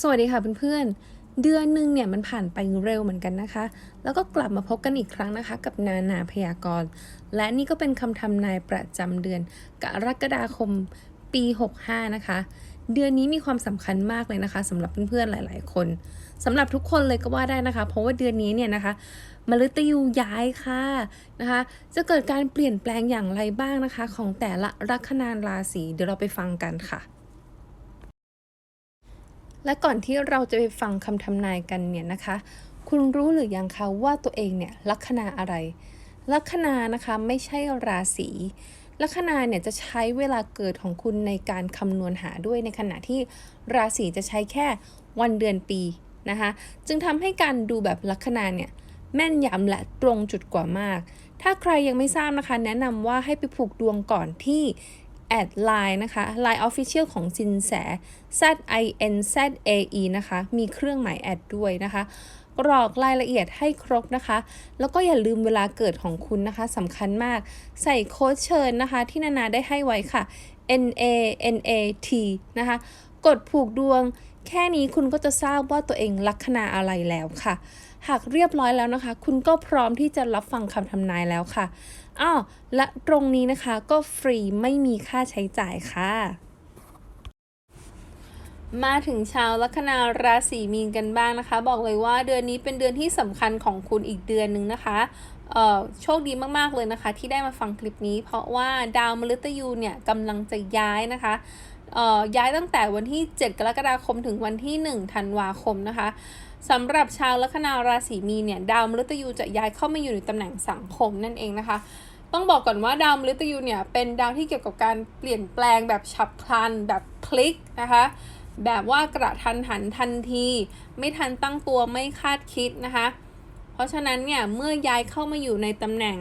สวัสดีค่ะเพื่อนๆ เดือนหนึ่งเนี่ยมันผ่านไปเร็วเหมือนกันนะคะ แล้วก็กลับมาพบกันอีกครั้งนะคะ กับนานาพยากรณ์ และนี่ก็เป็นคำทำนายประจำเดือนกรกฎาคมปี 65 นะคะ เดือนนี้มีความสำคัญมากเลยนะคะสำหรับเพื่อนๆหลาย ๆ คนสำหรับทุกคนเลยก็ว่าได้นะคะ เพราะว่าเดือนนี้เนี่ยนะคะมฤตยูย้ายค่ะนะคะ จะเกิดการเปลี่ยนแปลงอย่างไรบ้างนะคะ ของแต่ละลัคนาราศีเดี๋ยวเราไปฟังกันค่ะ และก่อนที่เราจะไปฟังคำทำนายกันเนี่ยนะคะ คุณรู้หรือยังคะว่าตัวเองเนี่ยลัคนาอะไร ลัคนานะคะไม่ใช่ราศีลัคนาเนี่ยจะใช้เวลาเกิดของคุณในการคำนวณหาด้วยในขณะที่ราศีจะใช้แค่วันเดือนปีนะคะ จึงทำให้การดูแบบลัคนาเนี่ยแม่นยำและตรงจุดกว่ามาก ถ้าใครยังไม่ทราบนะคะ แนะนำว่าให้ไปผูกดวงก่อนที่ แอดไลน์นะคะ Line Official ของสินแส Z I N Z A E นะคะ มีเครื่องหมายแอดด้วยนะคะ กรอกรายละเอียดให้ครบนะคะ แล้วก็อย่าลืมเวลาเกิดของคุณนะคะสำคัญมาก ใส่โค้ดเชิญนะคะ ที่นานาได้ให้ไว้ค่ะ N A N A T นะคะ กดผูกดวง แค่นี้คุณก็จะทราบว่าตัวเองลัคนาอะไรแล้วค่ะ หากเรียบร้อยแล้วนะคะ คุณก็พร้อมที่จะรับฟังคำทำนายแล้วค่ะอ้าวและตรงนี้นะคะก็ฟรีไม่มีค่าใช้จ่ายค่ะ มาถึงชาวลัคนาราศีมีนกันบ้างนะคะ บอกเลยว่าเดือนนี้เป็นเดือนที่สำคัญของคุณอีกเดือนหนึ่งนะคะเออโชคดีมาก ๆ เลยนะคะ ที่ได้มาฟังคลิปนี้ เพราะว่าดาวมฤตยูเนี่ยกำลังจะย้ายนะคะเอ่อย้ายตั้งแต่วันที่ 7 กรกฎาคมถึงวันที่ 1 ธันวาคมนะคะ สำหรับชาวลัคนาราศีมีนเนี่ยดาวมฤตยูจะย้ายเข้ามาอยู่ในตำแหน่งสังคมนั่นเองนะคะ ต้องบอกก่อนว่าดาวมฤตยูเนี่ยเป็นดาวที่เกี่ยวกับการเปลี่ยนแปลงแบบฉับพลัน แบบพลิกนะคะแบบว่ากระทันหันทันที ไม่ทันตั้งตัวไม่คาดคิดนะคะ เพราะฉะนั้นเนี่ยเมื่อย้ายเข้ามาอยู่ในตำแหน่ง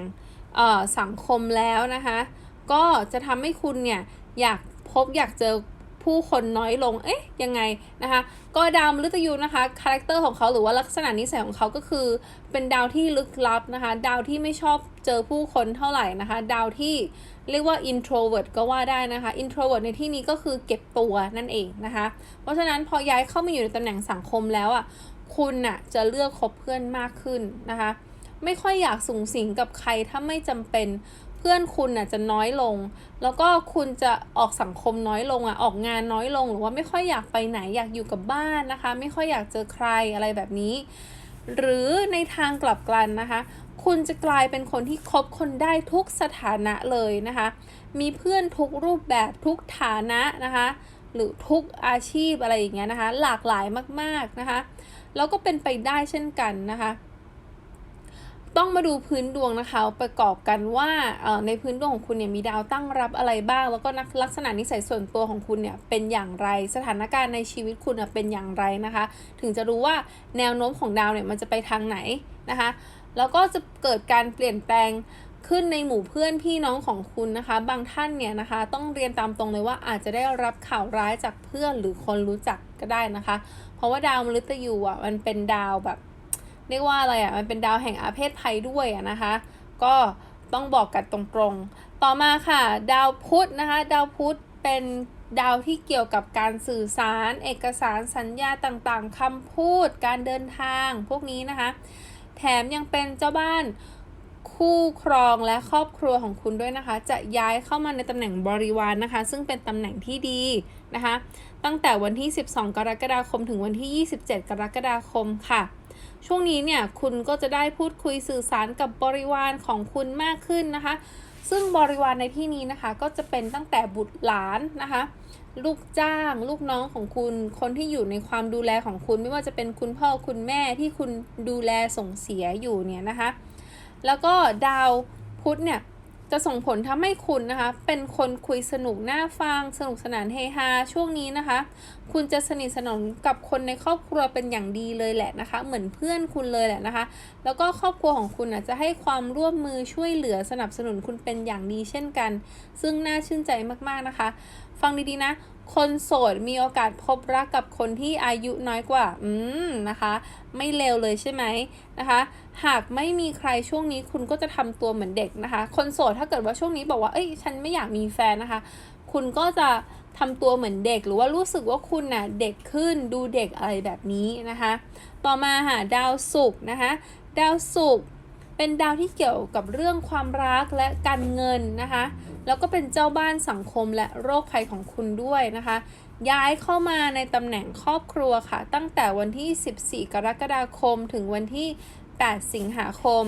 สังคมแล้วนะคะ ก็จะทำให้คุณเนี่ยอยากพบอยากเจอ ผู้คนน้อยลง เอ๊ะ ยังไงนะคะ ก็ดาวมฤตยูนะคะ คาแรคเตอร์ของเขาหรือว่าลักษณะนิสัยของเขาก็คือ เป็นดาวที่ลึกลับนะคะ ดาวที่ไม่ชอบเจอผู้คนเท่าไหร่นะคะ ดาวที่เรียกว่า introvert ก็ว่าได้นะคะ introvert ในที่นี้ก็คือเก็บตัวนั่นเองนะคะ เพราะฉะนั้นพอย้ายเข้ามาอยู่ในตำแหน่งสังคมแล้วอะ คุณน่ะจะเลือกคบเพื่อนมากขึ้นนะคะ ไม่ค่อยอยากสูงสิงกับใครถ้าไม่จำเป็น พื่อนคุณน่ะจะน้อยลง แล้วก็คุณจะออกสังคมน้อยลงอะออกงานน้อยลง หรือว่าไม่ค่อยอยากไปไหนอยากอยู่กับบ้านนะคะ ไม่ค่อยอยากเจอใครอะไรแบบนี้ หรือในทางกลับกันนะคะ คุณจะกลายเป็นคนที่คบคนได้ทุกสถานะเลยนะคะ มีเพื่อนทุกรูปแบบทุกฐานะนะคะ หรือทุกอาชีพอะไรอย่างเงี้ยนะคะ หลากหลายมากๆนะคะ แล้วก็เป็นไปได้เช่นกันนะคะ ต้องมาดูพื้นดวงนะคะ ประกอบกันว่าในพื้นดวงของคุณเนี่ยมีดาวตั้งรับอะไรบ้าง แล้วก็ลักษณะนิสัยส่วนตัวของคุณเนี่ยเป็นอย่างไร สถานการณ์ในชีวิตคุณเป็นอย่างไรนะคะ ถึงจะรู้ว่าแนวโน้มของดาวเนี่ยมันจะไปทางไหนนะคะ แล้วก็จะเกิดการเปลี่ยนแปลงขึ้นในหมู่เพื่อนพี่น้องของคุณนะคะ บางท่านเนี่ยนะคะต้องเรียนตามตรงเลยว่าอาจจะได้รับข่าวร้ายจากเพื่อนหรือคนรู้จักก็ได้นะคะ เพราะว่าดาวมฤตยูอะมันเป็นดาวแบบ เรียกว่าอะไรอะมันเป็นดาวแห่งอาเพศภัยด้วยอะนะคะ ก็ต้องบอกกันตรงๆ ต่อมาค่ะ ดาวพุธนะคะ ดาวพุธเป็นดาวที่เกี่ยวกับการสื่อสาร เอกสารสัญญาต่างๆคำพูด การเดินทาง พวกนี้นะคะ แถมยังเป็นเจ้าบ้านคู่ครองและครอบครัวของคุณด้วยนะคะ จะย้ายเข้ามาในตำแหน่งบริวารนนะคะ ซึ่งเป็นตำแหน่งที่ดีนะคะ ตั้งแต่วันที่ 12 กรกฎาคมถึงวันที่ 27 กรกฎาคมค่ะ ช่วงนี้เนี่ยคุณก็จะได้พูดคุยสื่อสารกับบริวารของคุณมากขึ้นนะคะ ซึ่งบริวารในที่นี้นะคะก็จะเป็นตั้งแต่บุตรหลานนะคะลูกจ้าง ลูกน้องของคุณ คนที่อยู่ในความดูแลของคุณ ไม่ว่าจะเป็นคุณพ่อคุณแม่ที่คุณดูแลส่งเสียอยู่เนี่ยนะคะ แล้วก็ดาวพุธเนี่ย จะส่งผลทำให้คุณนะคะ เป็นคนคุยสนุกน่าฟัง สนุกสนานเฮฮาช่วงนี้นะคะ คุณจะสนิทสนมกับคนในครอบครัวเป็นอย่างดีเลยแหละนะคะ เหมือนเพื่อนคุณเลยแหละนะคะ แล้วก็ครอบครัวของคุณอะจะให้ความร่วมมือช่วยเหลือสนับสนุนคุณเป็นอย่างดีเช่นกัน ซึ่งน่าชื่นใจมากๆนะคะ ฟังดีๆนะ คนโสดมีโอกาสพบรักกับคนที่อายุน้อยกว่า อืมนะคะ ไม่เลวเลยใช่ไหมนะคะ หากไม่มีใครช่วงนี้คุณก็จะทำตัวเหมือนเด็กนะคะ คนโสดถ้าเกิดว่าช่วงนี้บอกว่า เอ้ย ฉันไม่อยากมีแฟนนะคะ คุณก็จะทำตัวเหมือนเด็ก หรือว่ารู้สึกว่าคุณน่ะเด็กขึ้นดูเด็กอะไรแบบนี้นะคะ ต่อมาค่ะดาวศุกร์นะคะ ดาวศุกร์ เป็นดาวที่เกี่ยวกับเรื่องความรักและการเงินนะคะ แล้วก็เป็นเจ้าบ้านสังคมและโรคภัยของคุณด้วยนะคะ ย้ายเข้ามาในตำแหน่งครอบครัวค่ะ ตั้งแต่วันที่ 14 กรกฎาคมถึงวันที่ 8 สิงหาคม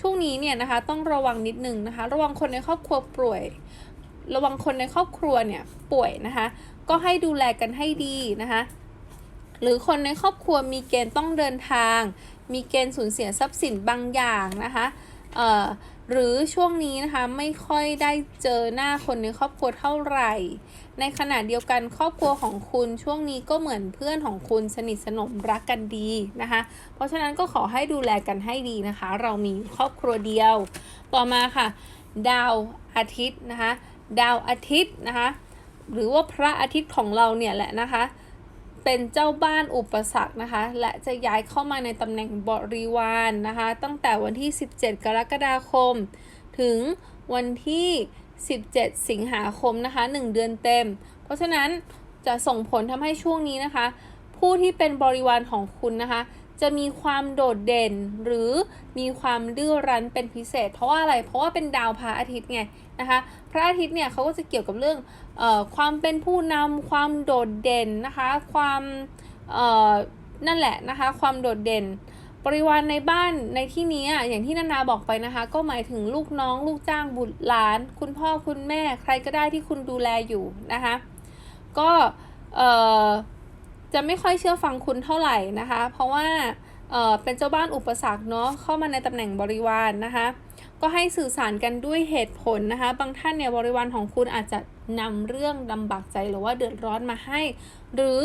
ช่วงนี้เนี่ยนะคะต้องระวังนิดนึงนะคะ ระวังคนในครอบครัวป่วย ระวังคนในครอบครัวเนี่ยป่วยนะคะ ก็ให้ดูแลกันให้ดีนะคะ หรือคนในครอบครัวมีเกณฑ์ต้องเดินทาง มีเกณฑ์สูญเสียทรัพย์สินบางอย่างนะคะเอ่อหรือช่วงนี้นะคะไม่ค่อยได้เจอหน้าคนในครอบครัวเท่าไหร่ ในขณะเดียวกันครอบครัวของคุณช่วงนี้ก็เหมือนเพื่อนของคุณสนิทสนมรักกันดีนะคะ เพราะฉะนั้นก็ขอให้ดูแลกันให้ดีนะคะ เรามีครอบครัวเดียว ต่อมาค่ะ ดาวอาทิตย์นะคะ ดาวอาทิตย์นะคะ หรือว่าพระอาทิตย์ของเราเนี่ยแหละนะคะ เป็นเจ้าบ้านอุปสรรคนะคะ และจะย้ายเข้ามาในตำแหน่งบริวารนนะคะ ตั้งแต่วันที่ 17 กรกฎาคม ถึงวันที่ 17 สิงหาคมนะคะ 1 เดือนเต็ม เพราะฉะนั้นจะส่งผลทำให้ช่วงนี้นะคะ ผู้ที่เป็นบริวารของคุณนะคะ จะมีความโดดเด่นหรือมีความดื้อรั้นเป็นพิเศษ เพราะว่าอะไร เพราะว่าเป็นดาวพระอาทิตย์ไงนะคะ พระอาทิตย์เนี่ยเขาก็จะเกี่ยวกับเรื่องเออความเป็นผู้นำความโดดเด่นนะคะ ความเออนั่นแหละนะคะ ความโดดเด่น บริวารในบ้านในที่นี้อะอย่างที่นานาบอกไปนะคะ ก็หมายถึงลูกน้อง ลูกจ้างบุตรหลาน คุณพ่อคุณแม่ใครก็ได้ที่คุณดูแลอยู่นะคะ ก็เอ่อ จะไม่ค่อยเชื่อฟังคุณเท่าไหร่นะคะ เพราะว่าเเป็นเจ้าบ้านอุปสรรคเนาะเข้ามาในตำแหน่งบริวารนนะคะ ก็ให้สื่อสารกันด้วยเหตุผลนะคะ บางท่านเนี่ยบริวารของคุณอาจจะนำเรื่องลำบากใจหรือว่าเดือดร้อนมาให้ หรือ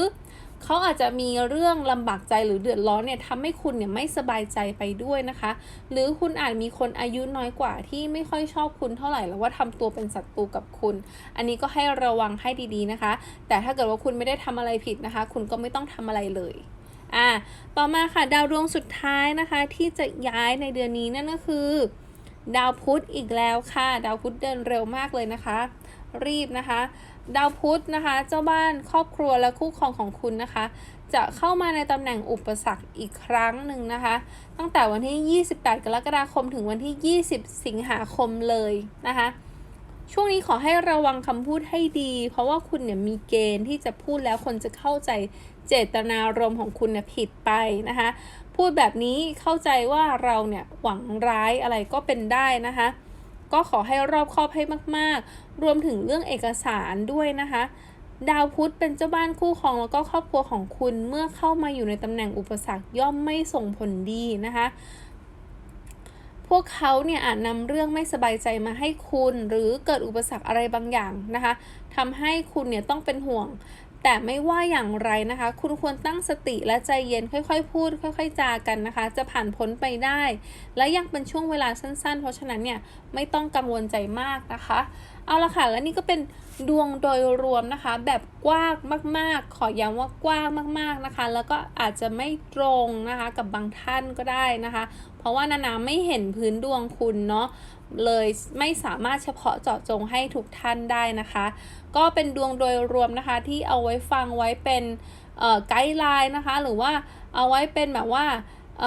เขาอาจจะมีเรื่องลำบากใจหรือเดือดร้อนเนี่ยทำให้คุณเนี่ยไม่สบายใจไปด้วยนะคะ หรือคุณอาจมีคนอายุน้อยกว่าที่ไม่ค่อยชอบคุณเท่าไหร่แล้วว่าทำตัวเป็นศัตรูกับคุณ อันนี้ก็ให้ระวังให้ดีๆนะคะ แต่ถ้าเกิดว่าคุณไม่ได้ทำอะไรผิดนะคะ คุณก็ไม่ต้องทำอะไรเลยอ่าต่อมาค่ะดาวดวงสุดท้ายนะคะ ที่จะย้ายในเดือนนี้นั่นก็คือ ดาวพุธอีกแล้วค่ะ ดาวพุธเดินเร็วมากเลยนะคะ รีบนะคะ ดาวพุธนะคะ เจ้าบ้านครอบครัวและคู่ครองของคุณนะคะ จะเข้ามาในตำแหน่งอุปสรรคอีกครั้งหนึ่งนะคะ ตั้งแต่วันที่ 28 กรกฎาคมถึงวันที่ 20 สิงหาคมเลยนะคะ ช่วงนี้ขอให้ระวังคำพูดให้ดี เพราะว่าคุณเนี่ยมีเกณฑ์ที่จะพูดแล้วคนจะเข้าใจเจตนารมณ์ของคุณเนี่ยผิดไปนะคะ พูดแบบนี้เข้าใจว่าเราเนี่ยหวังร้ายอะไรก็เป็นได้นะคะ ก็ขอให้รอบคอบให้มาก ๆ รวมถึงเรื่องเอกสารด้วยนะคะ ดาวพุธเป็นเจ้าบ้านคู่ครองแล้วก็ครอบครัวของคุณเมื่อเข้ามาอยู่ในตำแหน่งอุปสรรคย่อมไม่ส่งผลดีนะคะพวกเขาเนี่ยอาจนำเรื่องไม่สบายใจมาให้คุณ หรือเกิดอุปสรรคอะไรบางอย่างนะคะทำให้คุณเนี่ยต้องเป็นห่วง แต่ไม่ว่าอย่างไรนะคะ คุณควรตั้งสติและใจเย็นค่อยๆ พูด ค่อยๆ จากันนะคะ จะผ่านพ้นไปได้ และยังเป็นช่วงเวลาสั้นๆ เพราะฉะนั้นเนี่ยไม่ต้องกังวลใจมากนะคะเอาละค่ะ และนี่ก็เป็นดวงโดยรวมนะคะ แบบกว้างมาก ๆ ขอย้ำว่ากว้างมาก ๆนะคะ แล้วก็อาจจะไม่ตรงนะคะกับบางท่านก็ได้นะคะ เพราะว่านานาไม่เห็นพื้นดวงคุณเนาะเลยไม่สามารถเฉพาะเจาะจงให้ทุกท่านได้นะคะ ก็เป็นดวงโดยรวมนะคะที่เอาไว้ฟังไว้เป็นไกด์ไลน์นะคะ หรือว่าเอาไว้เป็นแบบว่าเ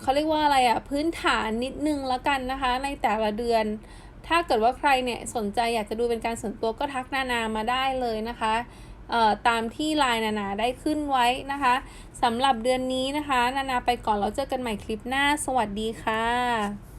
เขาเรียกว่าอะไรอะพื้นฐานนิดนึงแล้วกันนะคะ ในแต่ละเดือน ถ้าเกิดว่าใครเนี่ยสนใจอยากจะดูเป็นการส่วนตัวก็ทักนานามาได้เลยนะคะตามที่ไลน์นานาได้ขึ้นไว้นะคะสำหรับเดือนนี้นะคะ นานาไปก่อนแล้วเจอกันใหม่คลิปหน้า สวัสดีค่ะ